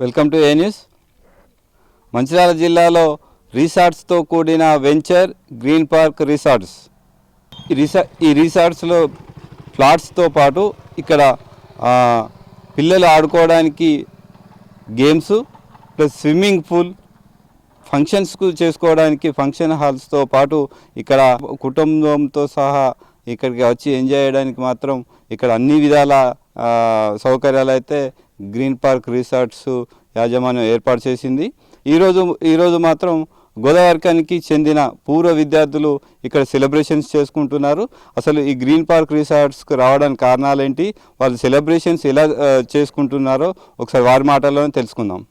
Welcome to A news. Mancherial జిల్లాలో రిసార్ట్స్తో కూడిన వెంచర్ గ్రీన్ పార్క్ రిసార్ట్స్. ఈ రిసా ఈ రిసార్ట్స్లో ఫ్లాట్స్తో పాటు ఇక్కడ పిల్లలు ఆడుకోవడానికి గేమ్స్ ప్లస్ స్విమ్మింగ్ పూల్ ఫంక్షన్స్కు చేసుకోవడానికి ఫంక్షన్ హాల్స్తో పాటు ఇక్కడ కుటుంబంతో సహా ఇక్కడికి వచ్చి ఎంజాయ్ చేయడానికి మాత్రం ఇక్కడ అన్ని విధాల సౌకర్యాలు అయితే గ్రీన్ పార్క్ రిసార్ట్స్ యాజమాన్యం ఏర్పాటు చేసింది. ఈరోజు ఈరోజు మాత్రం గోదావర్గానికి చెందిన పూర్వ విద్యార్థులు ఇక్కడ సెలబ్రేషన్స్ చేసుకుంటున్నారు. అసలు ఈ గ్రీన్ పార్క్ రిసార్ట్స్కి రావడానికి కారణాలేంటి? వాళ్ళు సెలబ్రేషన్స్ ఎలా చేసుకుంటున్నారో ఒకసారి వారి మాటల్లోనే తెలుసుకుందాం.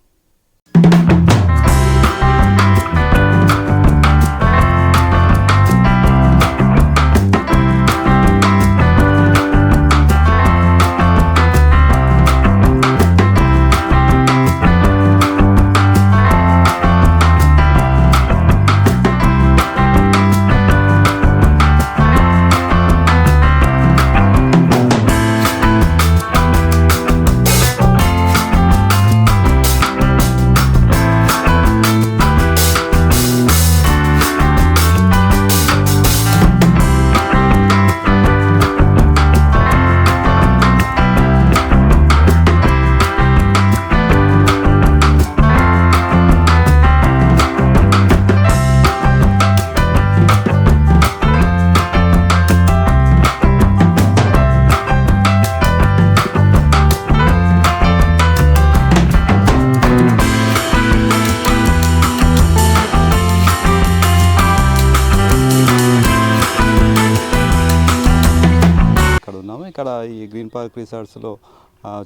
పార్క్ రిసార్ట్స్లో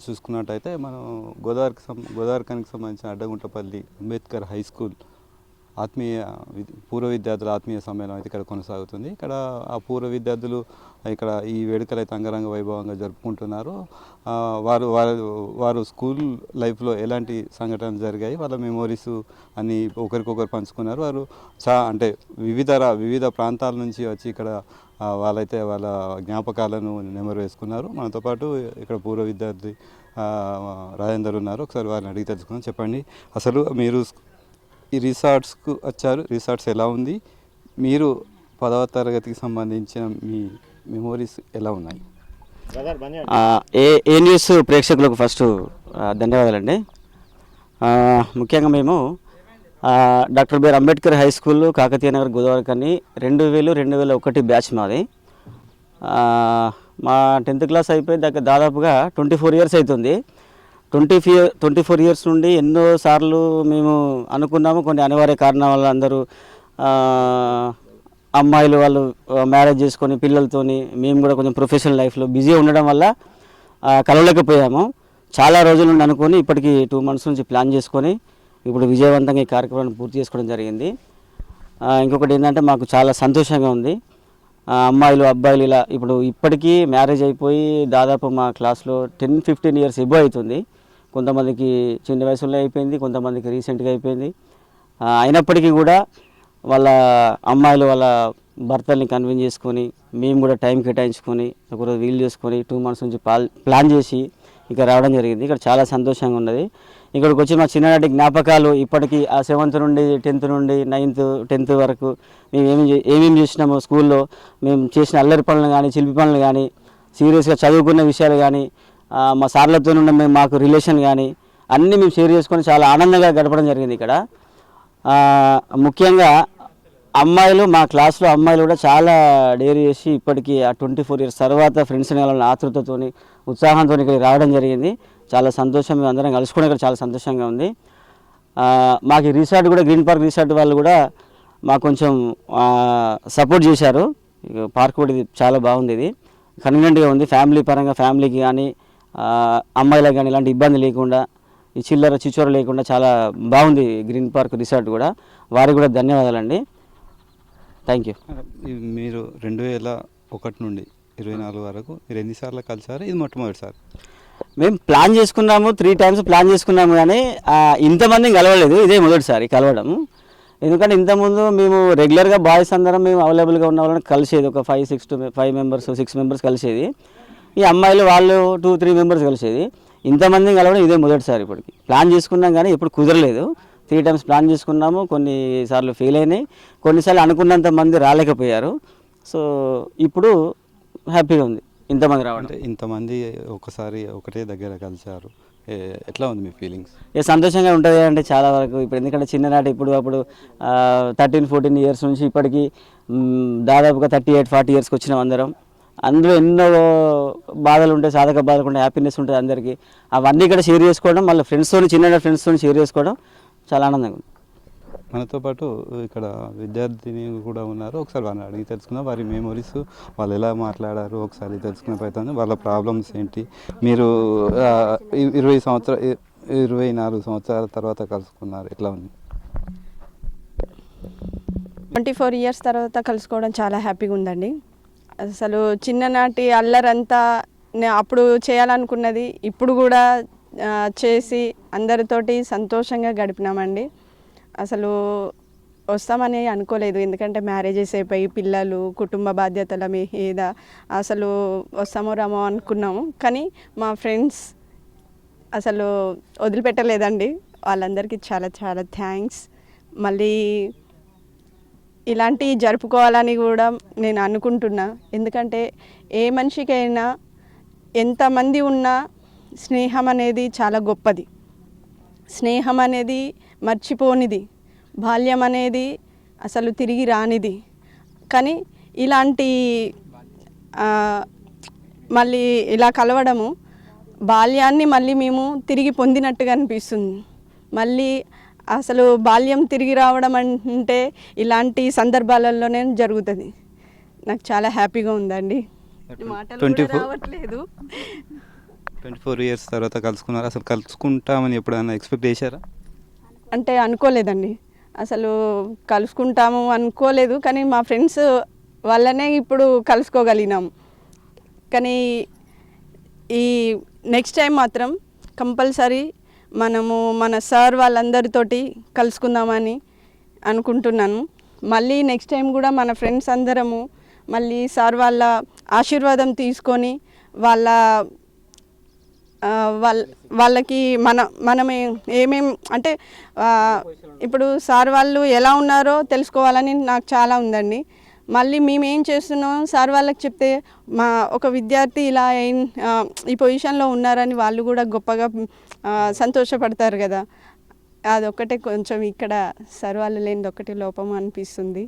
చూసుకున్నట్టయితే మనం గోదావరికి సం గోదావరికానికి సంబంధించిన అడ్డగుంటపల్లి అంబేద్కర్ హై స్కూల్ ఆత్మీయ పూర్వ విద్యార్థుల ఆత్మీయ సమ్మేళనం అయితే ఇక్కడ కొనసాగుతుంది. ఇక్కడ ఆ పూర్వ విద్యార్థులు ఇక్కడ ఈ వేడుకలు అయితే అంగరంగ వైభవంగా జరుపుకుంటున్నారు. వారు వారు వారు స్కూల్ లైఫ్లో ఎలాంటి సంఘటనలు జరిగాయి వాళ్ళ మెమోరీస్ అన్ని ఒకరికొకరు పంచుకున్నారు. వారు చా అంటే వివిధ వివిధ ప్రాంతాల నుంచి వచ్చి ఇక్కడ వాళ్ళైతే వాళ్ళ జ్ఞాపకాలను నెమరు వేసుకున్నారు. మనతో పాటు ఇక్కడ పూర్వ విద్యార్థి ఆ, రాజేందర్ ఉన్నారు. ఒకసారి వారిని అడిగి తెలుసుకుందాం. చెప్పండి. అసలు మీరు ఈ రిసార్ట్స్కు వచ్చారు. రిసార్ట్స్ ఎలా ఉంది? మీరు పదవ తరగతికి సంబంధించిన మీ మెమోరీస్ ఎలా ఉన్నాయి? ఆ, ఏ ఏ న్యూస్ ప్రేక్షకులకు ఫస్ట్ ధన్యవాదాలండి. ఆ, ముఖ్యంగా మేము doctor B R Ambedkar high school Kakatiya Nagar Godavarikhani రెండు వేలు రెండు వేల ఒకటి బ్యాచ్ మాది. మా టెన్త్ క్లాస్ అయిపోయి దగ్గర దాదాపుగా ట్వంటీ ఫోర్ ఇయర్స్ అవుతుంది twenty four twenty four years నుండి ఎన్నో సార్లు మేము అనుకున్నాము కొన్ని అనివార్య కారణాల వల్ల అందరూ అమ్మాయిలు వాళ్ళు మ్యారేజ్ చేసుకొని పిల్లలతోని మేము కూడా కొంచెం ప్రొఫెషనల్ లైఫ్లో బిజీ ఉండడం వల్ల కలవలేకపోయాము. చాలా రోజుల నుండి అనుకొని ఇప్పటికి టూ మంత్స్ నుంచి ప్లాన్ చేసుకొని ఇప్పుడు విజయవంతంగా ఈ కార్యక్రమాన్ని పూర్తి చేసుకోవడం జరిగింది. ఇంకొకటి ఏంటంటే మాకు చాలా సంతోషంగా ఉంది. అమ్మాయిలు అబ్బాయిలు ఇలా ఇప్పుడు ఇప్పటికీ మ్యారేజ్ అయిపోయి దాదాపు మా క్లాస్లో టెన్ ఫిఫ్టీన్ ఇయర్స్ ఎబో అవుతుంది. కొంతమందికి చిన్న వయసులో అయిపోయింది కొంతమందికి రీసెంట్గా అయిపోయింది. అయినప్పటికీ కూడా వాళ్ళ అమ్మాయిలు వాళ్ళ భర్తల్ని కన్విన్స్ చేసుకొని మేము కూడా టైం కేటాయించుకొని ఒకరోజు వీలు చేసుకొని టూ మంత్స్ నుంచి పాల్ ప్లాన్ చేసి ఇక్కడ రావడం జరిగింది. ఇక్కడ చాలా సంతోషంగా ఉన్నది. ఇక్కడికి వచ్చి మా చిన్ననాటి జ్ఞాపకాలు ఇప్పటికీ ఆ సెవెంత్ నుండి టెన్త్ నుండి నైన్త్ టెన్త్ వరకు మేము ఏమి ఏమేమి చేసినాము స్కూల్లో మేము చేసిన అల్లరి పనులు కానీ చిలిపి పనులు కానీ సీరియస్గా చదువుకున్న విషయాలు కానీ మా సార్లతో ఉన్న మేము మాకు రిలేషన్ కానీ అన్నీ మేము షేర్ చేసుకొని చాలా ఆనందంగా గడపడం జరిగింది ఇక్కడ. ముఖ్యంగా అమ్మాయిలు మా క్లాస్లో అమ్మాయిలు కూడా చాలా డేరీ చేసి ఇప్పటికీ ఆ ట్వంటీ ఫోర్ ఇయర్స్ తర్వాత ఫ్రెండ్స్ వాళ్ళని ఆతృతతోని ఉత్సాహంతో ఇక్కడికి రావడం జరిగింది. చాలా సంతోషం మేము అందరం కలుసుకోవడం ఇక్కడ చాలా సంతోషంగా ఉంది. మాకు రిసార్ట్ కూడా గ్రీన్ పార్క్ రిసార్ట్ వాళ్ళు కూడా మాకు కొంచెం సపోర్ట్ చేశారు. పార్క్ కూడా ఇది చాలా బాగుంది ఇది. కన్వీనియంట్గా ఉంది. ఫ్యామిలీ పరంగా ఫ్యామిలీకి కానీ అమ్మాయిలకు కానీ ఇలాంటి ఇబ్బంది లేకుండా ఈ చిల్లర చిచ్చోర లేకుండా చాలా బాగుంది గ్రీన్ పార్క్ రిసార్ట్ కూడా. వారికి కూడా ధన్యవాదాలండి. థ్యాంక్ యూ మీరు రెండు వేల ఒకటి నుండి ఇరవై నాలుగు వరకు మీరు ఎన్నిసార్లు కలిసారు? ఇది మొట్టమొదటిసారి. మేము ప్లాన్ చేసుకున్నాము త్రీ టైమ్స్ ప్లాన్ చేసుకున్నాము కానీ ఇంతమందిని కలవలేదు. ఇదే మొదటిసారి కలవడం. ఎందుకంటే ఇంతకుముందు మేము రెగ్యులర్గా బాయ్స్ అందరం మేము అవైలబుల్గా ఉన్న వాళ్ళని కలిసేది. ఒక five six to five members six members కలిసేది. ఈ అమ్మాయిలు వాళ్ళు టూ త్రీ మెంబర్స్ కలిసేది. ఇంతమందిని కలవడం ఇదే మొదటిసారి ఇప్పటికి. ప్లాన్ చేసుకున్నాం కానీ ఎప్పుడు కుదరలేదు. త్రీ టైమ్స్ ప్లాన్ చేసుకున్నాము కొన్నిసార్లు ఫెయిల్ అయినాయి కొన్నిసార్లు అనుకున్నంత మంది రాలేకపోయారు. సో ఇప్పుడు హ్యాపీగా ఉంది ఇంతమంది రావడం. ఇంతమంది ఒకసారి ఒకటే దగ్గర కలిశారు. ఏ- ఎట్లా ఉంది మీ ఫీలింగ్స్? ఏ సంతోషంగా ఉంటుంది అంటే చాలా వరకు. ఇప్పుడు ఎందుకంటే చిన్ననాటి ఇప్పుడు అప్పుడు థర్టీన్ ఫోర్టీన్ ఇయర్స్ నుంచి ఇప్పటికి దాదాపుగా థర్టీ ఎయిట్ ఫార్టీ ఇయర్స్కి వచ్చినాం అందరం. అందులో ఎన్నో బాధలు ఉంటాయి సాధక బాధలు ఉంటాయి హ్యాపీనెస్ ఉంటుంది అందరికీ. అవన్నీ ఇక్కడ షేర్ చేసుకోవడం మళ్ళీ ఫ్రెండ్స్తో చిన్న ఫ్రెండ్స్తో షేర్ చేసుకోవడం చాలా ఆనందంగా ఉంది. మనతో పాటు ఇక్కడ విద్యార్థిని కూడా ఉన్నారు. ఒకసారి వాళ్ళని అడిగి తెలుసుకుందాం. వారి మెమొరీస్ వాళ్ళు ఎలా మాట్లాడారు? ఒకసారి తెలుసుకునే ప్రయత్నం వాళ్ళ ప్రాబ్లమ్స్ ఏంటి? మీరు ఇరవై సంవత్సర ఇరవై నాలుగు సంవత్సరాల తర్వాత కలుసుకున్నారు. ఎట్లా ఉంది? ట్వంటీ ఫోర్ ఇయర్స్ తర్వాత కలుసుకోవడం చాలా హ్యాపీగా ఉందండి. అసలు చిన్ననాటి అల్లరంతా అప్పుడు చేయాలనుకున్నది ఇప్పుడు కూడా చేసి అందరితోటి సంతోషంగా గడిపినామండి. అసలు వస్తామని అనుకోలేదు. ఎందుకంటే మ్యారేజెస్ అయిపోయి పిల్లలు కుటుంబ బాధ్యతల మీద అసలు వస్తామో రామో అనుకున్నాము. కానీ మా ఫ్రెండ్స్ అసలు వదిలిపెట్టలేదండి. వాళ్ళందరికీ చాలా చాలా థ్యాంక్స్. మళ్ళీ ఇలాంటివి జరుపుకోవాలని కూడా నేను అనుకుంటున్నా. ఎందుకంటే ఏ మనిషికైనా ఎంతమంది ఉన్నా స్నేహం అనేది చాలా గొప్పది. స్నేహం అనేది మర్చిపోనిది. బాల్యం అనేది అసలు తిరిగి రానిది. కానీ ఇలాంటి మళ్ళీ ఇలా కలవడము బాల్యాన్ని మళ్ళీ మేము తిరిగి పొందినట్టుగా అనిపిస్తుంది. మళ్ళీ అసలు బాల్యం తిరిగి రావడం అంటే ఇలాంటి సందర్భాలలోనే జరుగుతుంది. నాకు చాలా హ్యాపీగా ఉందండి. మాటలు కూడా 24 రావట్లేదు. ట్వంటీ ఫోర్ ఇయర్స్ తర్వాత కలుసుకున్నారు? అసలు కలుసుకుంటామని ఎప్పుడైనా ఎక్స్పెక్ట్ చేశారా? అంటే అనుకోలేదండి. అసలు కలుసుకుంటాము అనుకోలేదు కానీ మా ఫ్రెండ్స్ వల్లనే ఇప్పుడు కలుసుకోగలిగినాం. కానీ ఈ నెక్స్ట్ టైం మాత్రం కంపల్సరీ మనము మన సార్ వాళ్ళందరితోటి కలుసుకుందామని అనుకుంటున్నాను. మళ్ళీ నెక్స్ట్ టైం కూడా మన ఫ్రెండ్స్ అందరము మళ్ళీ సార్ వాళ్ళ ఆశీర్వాదం తీసుకొని వాళ్ళ వాళ్ళ వాళ్ళకి మన మనం ఏమేం అంటే ఇప్పుడు సార్ వాళ్ళు ఎలా ఉన్నారో తెలుసుకోవాలని నాకు చాలా ఉందండి. మళ్ళీ మేము ఏం చేస్తున్నాం సార్ వాళ్ళకి చెప్తే మా ఒక విద్యార్థి ఇలా ఈ పొజిషన్లో ఉన్నారని వాళ్ళు కూడా గొప్పగా సంతోషపడతారు కదా. అదొక్కటే కొంచెం ఇక్కడ సార్ వాళ్ళు లేనిది ఒకటి లోపం అనిపిస్తుంది.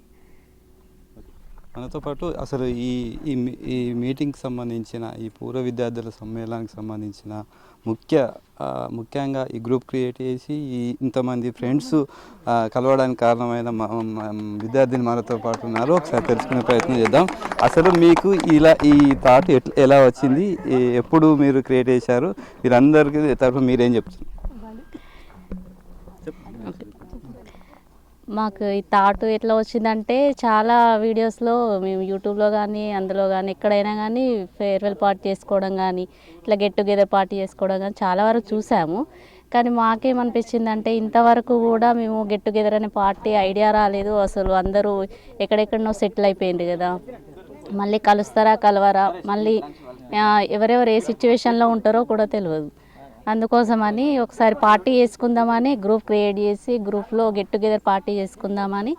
మనతో పాటు అసలు ఈ ఈ మీ- ఈ మీటింగ్కి సంబంధించిన ఈ పూర్వ విద్యార్థుల సమ్మేళనానికి సంబంధించిన ముఖ్య ముఖ్యంగా ఈ గ్రూప్ క్రియేట్ చేసి ఈ ఇంతమంది ఫ్రెండ్స్ కలవడానికి కారణమైన విద్యార్థిని మనతో పాటు ఉన్నారు. ఒకసారి తెలుసుకునే ప్రయత్నం చేద్దాం. అసలు మీకు ఇలా ఈ థాట్ ఎట్లా ఎలా వచ్చింది? ఎప్పుడు మీరు క్రియేట్ చేశారు? వీరందరికీ తరఫున మీరేం చెప్తున్నారు? మాకు ఈ థాట్ ఎట్లా వచ్చిందంటే చాలా వీడియోస్లో మేము యూట్యూబ్లో కానీ అందులో కానీ ఎక్కడైనా కానీ ఫేర్వెల్ పార్టీ చేసుకోవడం కానీ ఇట్లా గెట్ టుగెదర్ పార్టీ చేసుకోవడం కానీ చాలా వరకు చూసాము. కానీ మాకేమనిపించిందంటే ఇంతవరకు కూడా మేము గెట్ టుగెదర్ అనే పార్టీ ఐడియా రాలేదు. అసలు అందరూ ఎక్కడెక్కడనో సెటిల్ అయిపోయింది కదా. మళ్ళీ కలుస్తారా కలవరా మళ్ళీ ఎవరెవరు ఏ సిచ్యువేషన్లో ఉంటారో కూడా తెలియదు అందుకోసమని ఒకసారి పార్టీ చేసుకుందామని గ్రూప్ క్రియేట్ చేసి గ్రూప్లో గెట్ టుగెదర్ పార్టీ చేసుకుందామని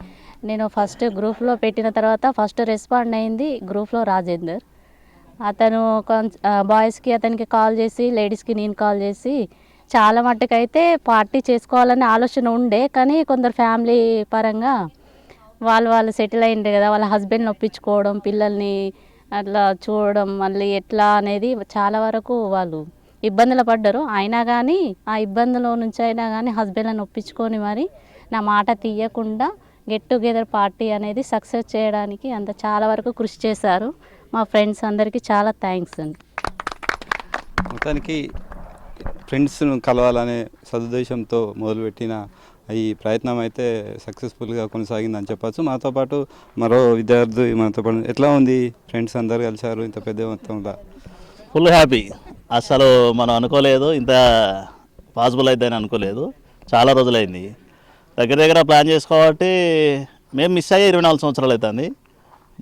నేను ఫస్ట్ గ్రూప్లో పెట్టిన తర్వాత ఫస్ట్ రెస్పాండ్ అయింది గ్రూప్లో రాజేందర్. అతను బాయ్స్కి అతనికి కాల్ చేసి లేడీస్కి నేను కాల్ చేసి చాలా మట్టుకైతే పార్టీ చేసుకోవాలనే ఆలోచన ఉండే కానీ కొందరు ఫ్యామిలీ పరంగా వాళ్ళు వాళ్ళు సెటిల్ అయింది కదా వాళ్ళ హస్బెండ్ని ఒప్పించుకోవడం పిల్లల్ని అట్లా చూడడం మళ్ళీ ఎట్లా అనేది చాలా వరకు వాళ్ళు ఇబ్బందులు పడ్డారు. అయినా కానీ ఆ ఇబ్బందుల నుంచి అయినా కానీ హస్బెండ్ని ఒప్పించుకొని మరి నా మాట తీయకుండా గెట్ టుగెదర్ పార్టీ అనేది సక్సెస్ చేయడానికి అంత చాలా వరకు కృషి చేశారు. మా ఫ్రెండ్స్ అందరికీ చాలా థ్యాంక్స్ అండి. మొత్తానికి ఫ్రెండ్స్ను కలవాలనే సదుద్దేశంతో మొదలుపెట్టిన ఈ ప్రయత్నం అయితే సక్సెస్ఫుల్గా కొనసాగిందని చెప్పచ్చు. మాతో పాటు మరో విద్యార్థి మనతో పాటు ఎట్లా ఉంది? ఫ్రెండ్స్ అందరు కలిశారు ఇంత పెద్ద మొత్తంలో. ఫుల్ హ్యాపీ అసలు మనం అనుకోలేదు ఇంత పాసిబుల్ అవుతుందని అనుకోలేదు. చాలా రోజులైంది. దగ్గర దగ్గర ప్లాన్ చేసుకోబట్టి మేము మిస్ అయ్యి ఇరవై నాలుగు సంవత్సరాలు అవుతుంది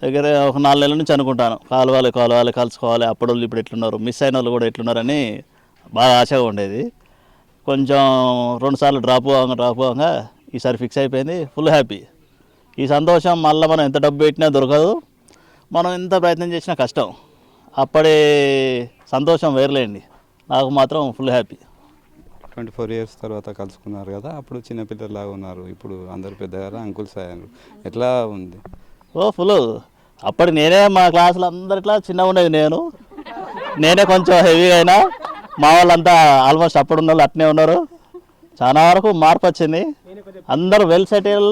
దగ్గర ఒక నాలుగు నెలల నుంచి అనుకుంటాను. కాలువాలి కాలువాలి కలుసుకోవాలి అప్పుడు వాళ్ళు ఇప్పుడు ఎట్లున్నారు? మిస్ అయిన వాళ్ళు కూడా ఎట్లున్నారని బాగా ఆశగా ఉండేది. కొంచెం రెండుసార్లు డ్రాప్ అవ్వగా డ్రాప్ అవ్వగా ఈసారి ఫిక్స్ అయిపోయింది. ఫుల్ హ్యాపీ ఈ సంతోషం మళ్ళీ మనం ఎంత డబ్బు పెట్టినా దొరకదు. మనం ఎంత ప్రయత్నం చేసినా కష్టం. అప్పుడే సంతోషం వేరులేండి. నాకు మాత్రం full happy twenty four years తర్వాత కలుసుకున్నారు కదా అప్పుడు చిన్నపిల్లలాగా ఉన్నారు. ఇప్పుడు అందరు పెద్దగారు అంకుల్స్ అయ్యారు ఎట్లా ఉంది? ఓ ఫుల్ అప్పటి నేనే మా క్లాసులో అందరిట్లా చిన్నగా ఉండేది నేను. నేనే కొంచెం హెవీగా అయినా మా వాళ్ళంతా ఆల్మోస్ట్ అప్పుడు ఉన్న వాళ్ళు అట్నే ఉన్నారు. చాలా వరకు మార్పు వచ్చింది. అందరూ వెల్ సెటిల్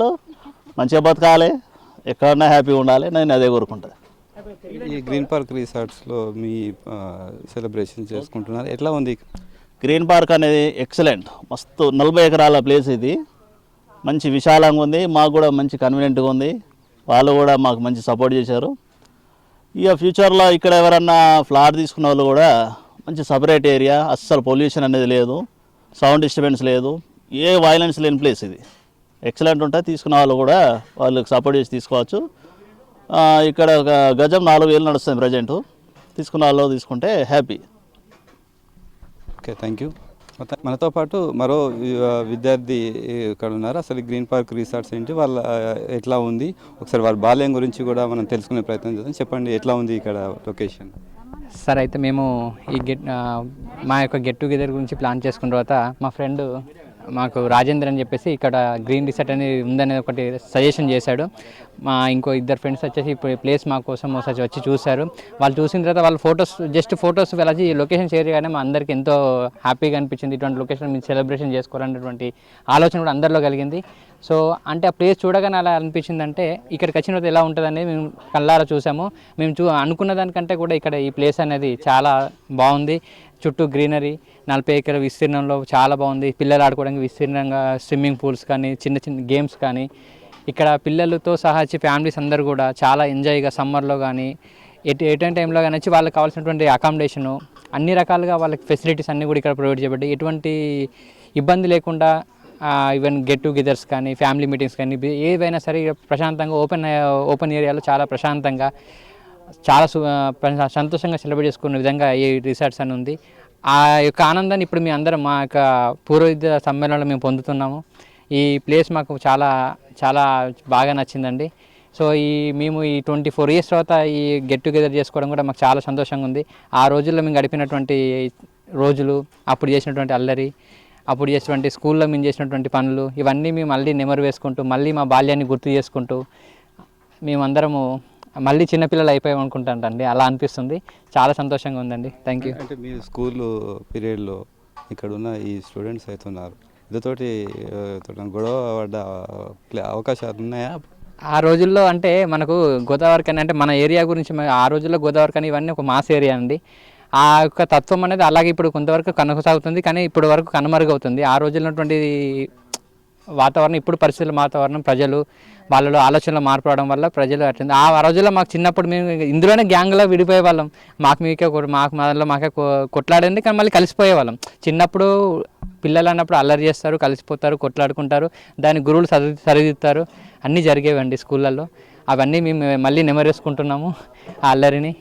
మంచిగా బతకాలి. ఎక్కడన్నా హ్యాపీగా ఉండాలి నేను అదే కోరుకుంటా. ఈ గ్రీన్ పార్క్ రిసార్ట్స్లో మీ సెలబ్రేషన్ చేసుకుంటున్నారు. ఎట్లా ఉంది? గ్రీన్ పార్క్ అనేది ఎక్సలెంట్. మస్తు నలభై ఎకరాల ప్లేస్ ఇది. మంచి విశాలంగా ఉంది. మాకు కూడా మంచి కన్వీనియంట్గా ఉంది. వాళ్ళు కూడా మాకు మంచి సపోర్ట్ చేశారు. ఇక ఫ్యూచర్లో ఇక్కడ ఎవరన్నా ఫ్లాట్ తీసుకున్న వాళ్ళు కూడా మంచి సపరేట్ ఏరియా అస్సలు పొల్యూషన్ అనేది లేదు. సౌండ్ డిస్టర్బెన్స్ లేదు. ఏ వైలెన్స్ లేని ప్లేస్ ఇది. ఎక్సలెంట్ ఉంటే తీసుకున్న వాళ్ళు కూడా వాళ్ళకి సపోర్ట్ చేసి తీసుకోవచ్చు. ఇక్కడ ఒక గజం నాలుగు వేలు నడుస్తుంది ప్రజెంట్. తీసుకున్న వాళ్ళు తీసుకుంటే హ్యాపీ. ఓకే థ్యాంక్ యూ మనతో పాటు మరో విద్యార్థి ఇక్కడ ఉన్నారు. అసలు గ్రీన్ పార్క్ రిసార్ట్స్ ఏంటి? వాళ్ళ ఎట్లా ఉంది? ఒకసారి వాళ్ళ బాల్యం గురించి కూడా మనం తెలుసుకునే ప్రయత్నం చేద్దాం. చెప్పండి ఎట్లా ఉంది ఇక్కడ లొకేషన్ సార్ అయితే మేము ఈ గెట్ మా యొక్క గెట్ టుగెదర్ గురించి ప్లాన్ చేసుకున్న తర్వాత మా ఫ్రెండ్ మాకు రాజేంద్ర అని చెప్పేసి ఇక్కడ గ్రీన్ రిసార్ట్ అనేది ఉందనే ఒకటి సజెషన్ చేశాడు. మా ఇంకో ఇద్దరు ఫ్రెండ్స్ వచ్చేసి ఇప్పుడు ప్లేస్ మా కోసం ఒకసారి వచ్చి చూశారు. వాళ్ళు చూసిన తర్వాత వాళ్ళ ఫొటోస్ జస్ట్ ఫొటోస్ వెళ్ళి లొకేషన్ షేర్ చేయగానే మా అందరికి ఎంతో హ్యాపీగా అనిపించింది. ఇటువంటి లొకేషన్ మీరు సెలబ్రేషన్ చేసుకోవాలనేటువంటి ఆలోచన కూడా అందరిలో కలిగింది. సో అంటే ఆ ప్లేస్ చూడగానే అలా అనిపించింది అంటే ఇక్కడికి వచ్చిన తర్వాత ఎలా ఉంటుంది అనేది మేము కళ్ళారా చూసాము. మేము చూ అనుకున్న దానికంటే కూడా ఇక్కడ ఈ ప్లేస్ అనేది చాలా బాగుంది. చుట్టూ గ్రీనరీ నలభై ఎకర విస్తీర్ణంలో చాలా బాగుంది. పిల్లలు ఆడుకోవడానికి విస్తీర్ణంగా స్విమ్మింగ్ పూల్స్ కానీ చిన్న చిన్న గేమ్స్ కానీ ఇక్కడ పిల్లలతో సహా వచ్చి ఫ్యామిలీస్ అందరూ కూడా చాలా ఎంజాయ్గా సమ్మర్లో కానీ ఎటు ఎటువంటి టైంలో కానీ వచ్చి వాళ్ళకి కావాల్సినటువంటి అకామిడేషను అన్ని రకాలుగా వాళ్ళకి ఫెసిలిటీస్ అన్నీ కూడా ఇక్కడ ప్రొవైడ్ చేయబడ్డాయి. ఎటువంటి ఇబ్బంది లేకుండా ఈవెన్ గెట్ టుగెదర్స్ కానీ ఫ్యామిలీ మీటింగ్స్ కానీ ఏవైనా సరే ప్రశాంతంగా ఓపెన్ ఓపెన్ ఏరియాలో చాలా ప్రశాంతంగా చాలా సు- సంతోషంగా సెలబ్రేట్ చేసుకున్న విధంగా ఈ రిసార్ట్స్ అని ఉంది. ఆ యొక్క ఆనందాన్ని ఇప్పుడు మీ అందరం మా యొక్క పూర్వవిద్య సమ్మేళనంలో మేము పొందుతున్నాము. ఈ ప్లేస్ మాకు చాలా చాలా బాగా నచ్చిందండి. సో ఈ మేము ఈ ట్వంటీ ఫోర్ ఇయర్స్ తర్వాత ఈ గెట్ టుగెదర్ చేసుకోవడం కూడా మాకు చాలా సంతోషంగా ఉంది. ఆ రోజుల్లో మేము గడిపినటువంటి రోజులు అప్పుడు చేసినటువంటి అల్లరి అప్పుడు చేసినటువంటి స్కూల్లో మేము చేసినటువంటి పనులు ఇవన్నీ మేము మళ్ళీ నెమరు వేసుకుంటూ మళ్ళీ మా బాల్యాన్ని గుర్తు చేసుకుంటూ మేమందరము మళ్ళీ చిన్నపిల్లలు అయిపోయాం అనుకుంటాంటండి అలా అనిపిస్తుంది. చాలా సంతోషంగా ఉందండి. థ్యాంక్ యూ అంటే మీ స్కూల్ పీరియడ్లో ఇక్కడ ఉన్న ఈ స్టూడెంట్స్ అవుతున్నారు. ఇదితోటి గొడవ పడ్డ అవకాశాలు ఉన్నాయా? ఆ రోజుల్లో అంటే మనకు గోదావరి కని అంటే మన ఏరియా గురించి ఆ రోజుల్లో గోదావరి కని ఇవన్నీ ఒక మాస్ ఏరియా అండి. ఆ యొక్క తత్వం అనేది అలాగే ఇప్పుడు కొంతవరకు కొనసాగుతుంది కానీ ఇప్పటి వరకు కనుమరుగవుతుంది. ఆ రోజుల్లో ఉన్నటువంటి వాతావరణం ఇప్పుడు పరిస్థితుల వాతావరణం ప్రజలు వాళ్ళలో ఆలోచనలు మార్పు రావడం వల్ల ప్రజలు అట్టింది ఆ రోజుల్లో మాకు చిన్నప్పుడు మేము ఇందులోనే గ్యాంగ్లో విడిపోయే వాళ్ళం మాకు మీకే మాకు మొదల్లో మాకే కొట్లాడండి కానీ మళ్ళీ కలిసిపోయే వాళ్ళం చిన్నప్పుడు పిల్లలు అన్నప్పుడు అల్లరి చేస్తారు కలిసిపోతారు కొట్లాడుకుంటారు. దాని గురువులు సరి సరిదిద్దుతారు. అన్నీ జరిగేవండి స్కూళ్ళల్లో. అవన్నీ మేము మళ్ళీ నెమరేసుకుంటున్నాము ఆ అల్లరిని.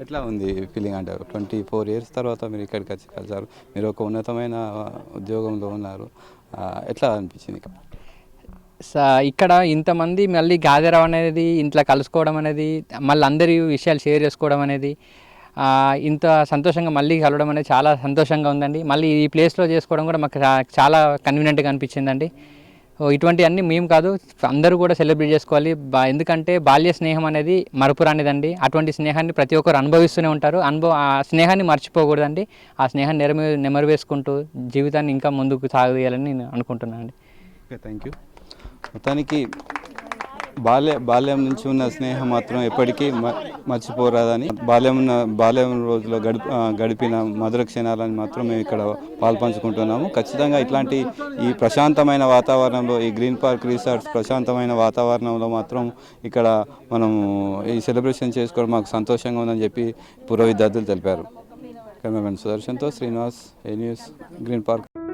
ఎట్లా ఉంది ఫీలింగ్ అంటే ట్వంటీ ఫోర్ ఇయర్స్ తర్వాత మీరు ఇక్కడికి వచ్చి కలిసారు? మీరు ఒక ఉన్నతమైన ఉద్యోగంలో ఉన్నారు. ఎట్లా అనిపించింది స- ఇక్కడ ఇంతమంది మళ్ళీ గ్యాదర్ అనేది ఇంట్లో కలుసుకోవడం అనేది మళ్ళీ అందరి విషయాలు షేర్ చేసుకోవడం అనేది ఇంత సంతోషంగా మళ్ళీ కలవడం అనేది చాలా సంతోషంగా ఉందండి. మళ్ళీ ఈ ప్లేస్లో చేసుకోవడం కూడా మాకు చాలా కన్వీనియంట్గా అనిపించిందండి. ఇటువంటివన్నీ మేము కాదు అందరూ కూడా సెలబ్రేట్ చేసుకోవాలి. బా ఎందుకంటే బాల్య స్నేహం అనేది మరపురానిదండి అటువంటి స్నేహాన్ని ప్రతి ఒక్కరు అనుభవిస్తూనే ఉంటారు. అనుభవ ఆ స్నేహాన్ని మర్చిపోకూడదండి. ఆ స్నేహాన్ని నెరమే నెమరు వేసుకుంటూ జీవితాన్ని ఇంకా ముందుకు సాగదీయాలని నేను అనుకుంటున్నాను అండి ఓకే థ్యాంక్ యూ మొత్తానికి బాల్య బాల్యం నుంచి ఉన్న స్నేహం మాత్రం ఎప్పటికీ మ- మర్చిపోరాదని బాల్యం ఉన్న బాల్యం రోజులో గడిపి గడిపిన మధుర క్షణాలని మాత్రం మేము ఇక్కడ పాల్పంచుకుంటున్నాము. ఖచ్చితంగా ఇట్లాంటి ఈ ప్రశాంతమైన వాతావరణంలో ఈ గ్రీన్ పార్క్ రిసార్ట్స్ ప్రశాంతమైన వాతావరణంలో మాత్రం ఇక్కడ మనం ఈ సెలబ్రేషన్ చేసుకోవడం మాకు సంతోషంగా ఉందని చెప్పి పూర్వ విద్యార్థులు తెలిపారు. Cameraman సుదర్శన్తో Srinivas A news green park.